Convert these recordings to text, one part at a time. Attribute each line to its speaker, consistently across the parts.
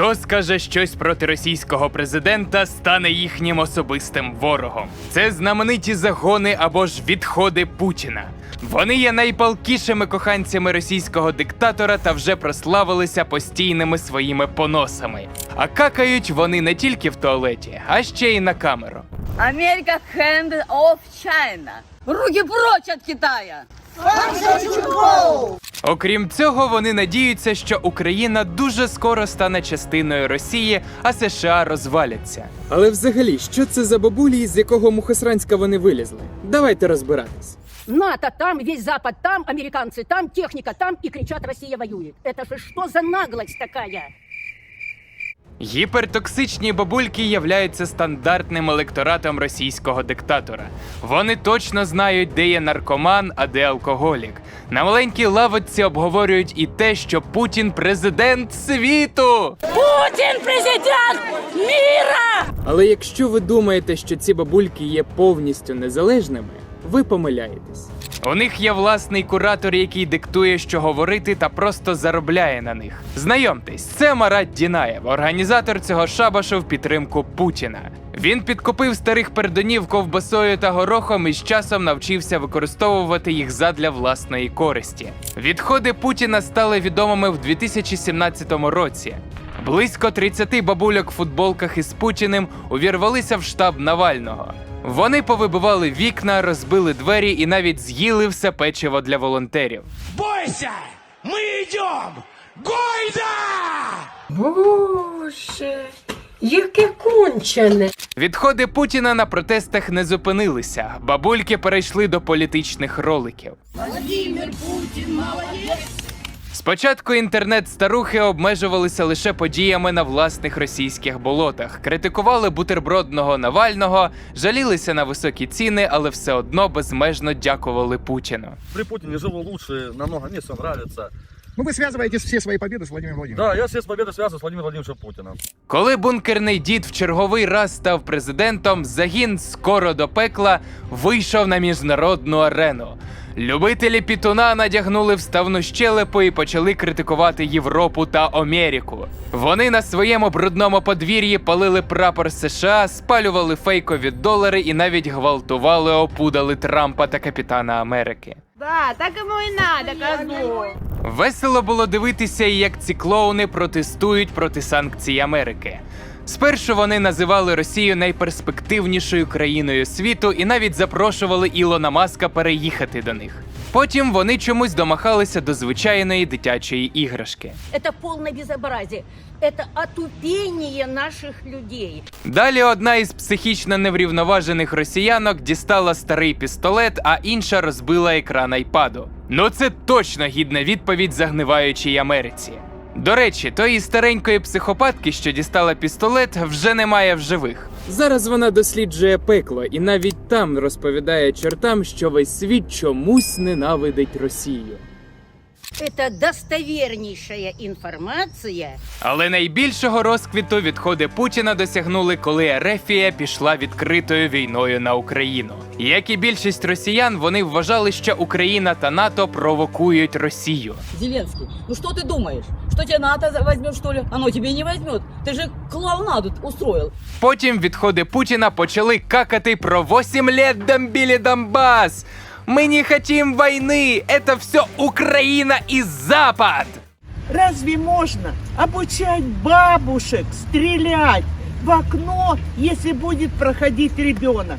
Speaker 1: Хто скаже щось проти російського президента, стане їхнім особистим ворогом. Це знамениті загони або ж відходи Путіна. Вони є найпалкішими коханцями російського диктатора та вже прославилися постійними своїми поносами. А какають вони не тільки в туалеті, а ще й на камеру.
Speaker 2: Америка hand off China. Руки прочь от Китая.
Speaker 1: Окрім цього, вони надіються, що Україна дуже скоро стане частиною Росії, а США розваляться.
Speaker 3: Але взагалі, що це за бабулі, з якого мухосранська вони вилізли? Давайте розбиратись.
Speaker 4: НАТО там, весь Запад там, американці там, техніка там і кричат Росія воює. Це ж що за наглость такая?
Speaker 1: Гіпертоксичні бабульки являються стандартним електоратом російського диктатора. Вони точно знають, де є наркоман, а де алкоголік. На маленькій лавочці обговорюють і те, що Путін президент світу.
Speaker 4: Путин президент мира!
Speaker 3: Але якщо ви думаєте, що ці бабульки є повністю незалежними, ви помиляєтесь.
Speaker 1: У них є власний куратор, який диктує, що говорити, та просто заробляє на них. Знайомтесь, це Марат Дінаєв, організатор цього шабашу в підтримку Путіна. Він підкупив старих пердунів ковбасою та горохом і з часом навчився використовувати їх задля власної користі. Відходи Путіна стали відомими в 2017 році. Близько 30 бабульок в футболках із Путіним увірвалися в штаб Навального. Вони повибивали вікна, розбили двері і навіть з'їли все печиво для волонтерів.
Speaker 5: Бойся! Мы идем! Гойда!
Speaker 6: Боже, яке кончене.
Speaker 1: Відходи Путіна на протестах не зупинилися. Бабульки перейшли до політичних роликів. Спочатку інтернет-старухи обмежувалися лише подіями на власних російських болотах, критикували бутербродного Навального, жалілися на високі ціни, але все одно безмежно дякували Путіну.
Speaker 7: При Путіні живу лучше, намного мені все нравится.
Speaker 8: Ну, вы связываете все свои победы с Владимиром Владимировичем.
Speaker 7: Да, я все с победой связан с Владимиром Владимировичем Путиным.
Speaker 1: Коли бункерний дід в черговий раз став президентом, загін скоро до пекла вийшов на міжнародну арену. Любителі пітуна надягнули вставну щелепу і почали критикувати Європу та Америку. Вони на своєму брудному подвір'ї палили прапор США, спалювали фейкові долари і навіть гвалтували, опудали Трампа та Капітана Америки.
Speaker 2: Да, так ему и надо, козлу.
Speaker 1: Весело було дивитися, як ці клоуни протестують проти санкцій Америки. Спершу вони називали Росію найперспективнішою країною світу і навіть запрошували Ілона Маска переїхати до них. Потім вони чомусь домахалися до звичайної дитячої іграшки.
Speaker 4: Это полное безобразие. Это отупение наших людей.
Speaker 1: Далі одна із психічно неврівноважених росіянок дістала старий пістолет, а інша розбила екран айпаду. Ну це точно гідна відповідь загниваючій Америці. До речі, тої старенької психопатки, що дістала пістолет, вже немає в живих.
Speaker 3: Зараз вона досліджує пекло і навіть там розповідає чортам, що весь світ чомусь ненавидить Росію.
Speaker 4: Это достовернейшая информация.
Speaker 1: Але найбільшого розквіту відходи Путіна досягнули, коли Ерефія пішла відкритою війною на Україну. Як і більшість росіян, вони вважали, що Україна та НАТО провокують Росію.
Speaker 2: Зеленский, ну что ты думаешь? Что тебе НАТО возьмет, что ли? Оно тебе не возьмет. Ты же клоунаду устроил.
Speaker 1: Потім відходи Путіна почали какати про 8 лет бомбили Донбас. Мы не хотим войны, это все Украина и Запад.
Speaker 9: Разве можно обучать бабушек стрелять в окно, если будет проходить ребенок?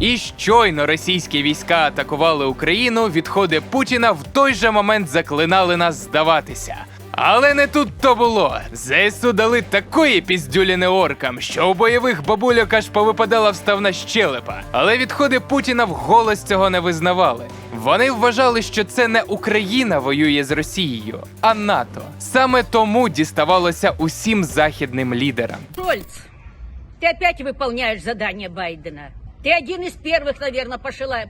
Speaker 1: І щойно російські війська атакували Україну, відходи Путіна в той же момент заклинали нас здаватися. Але не тут то було. ЗСУ дали такої піздюліни оркам, що у бойових бабульок аж повипадала вставна щелепа. Але відходи Путіна вголос цього не визнавали. Вони вважали, що це не Україна воює з Росією, а НАТО. Саме тому діставалося усім західним лідерам.
Speaker 4: Шольц, ты опять выполняешь задание Байдена. Ты один из первых, наверное,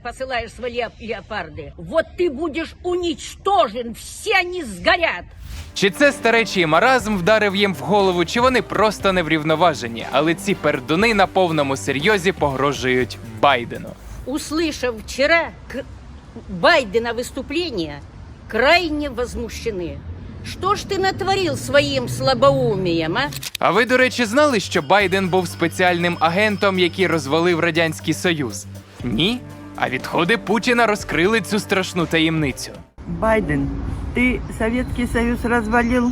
Speaker 4: посылаешь свои леоп- леопарды. Вот ты будешь уничтожен, все они сгорят.
Speaker 1: Чи це старечий маразм вдарив їм в голову, чи вони просто неврівноважені, але ці пердуни на повному серйозі погрожують Байдену.
Speaker 4: Услышав вчера к- Байдена выступление, крайне возмущены. Что ж ты натворил своим слабоумием, а?
Speaker 1: А ви, до речі, знали, що Байден був спеціальним агентом, який розвалив Радянський Союз? Ні? А відходи Путіна розкрили цю страшну таємницю.
Speaker 9: Байден, ты Советский Союз развалил?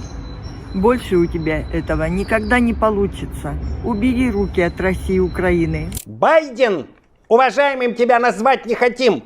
Speaker 9: Больше у тебя этого никогда не получится. Убери руки от России и Украины.
Speaker 5: Байден, уважаемым тебя назвать не хотим.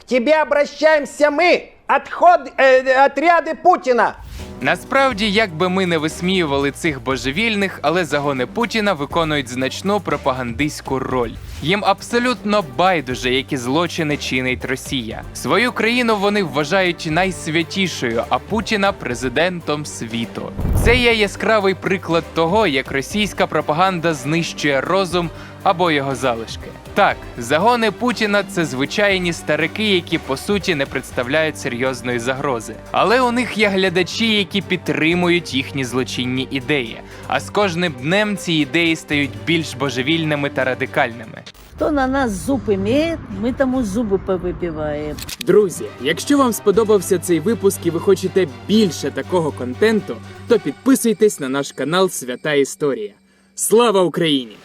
Speaker 5: К тебе обращаемся мы, отход, э, отряды Путина.
Speaker 1: Насправді, як би ми не висміювали цих божевільних, але загони Путіна виконують значну пропагандистську роль. Їм абсолютно байдуже, які злочини чинить Росія. Свою країну вони вважають найсвятішою, а Путіна президентом світу. Це є яскравий приклад того, як російська пропаганда знищує розум або його залишки. Так, загони Путіна це звичайні старики, які по суті не представляють серйозної загрози. Але у них є глядачі, які підтримують їхні злочинні ідеї. А з кожним днем ці ідеї стають більш божевільними та радикальними.
Speaker 2: Кто на нас зуб имеет, мы тому зубы повыбиваем.
Speaker 3: Друзі, якщо вам сподобався цей випуск і ви хочете більше такого контенту, то підписуйтесь на наш канал Свята Історія. Слава Україні!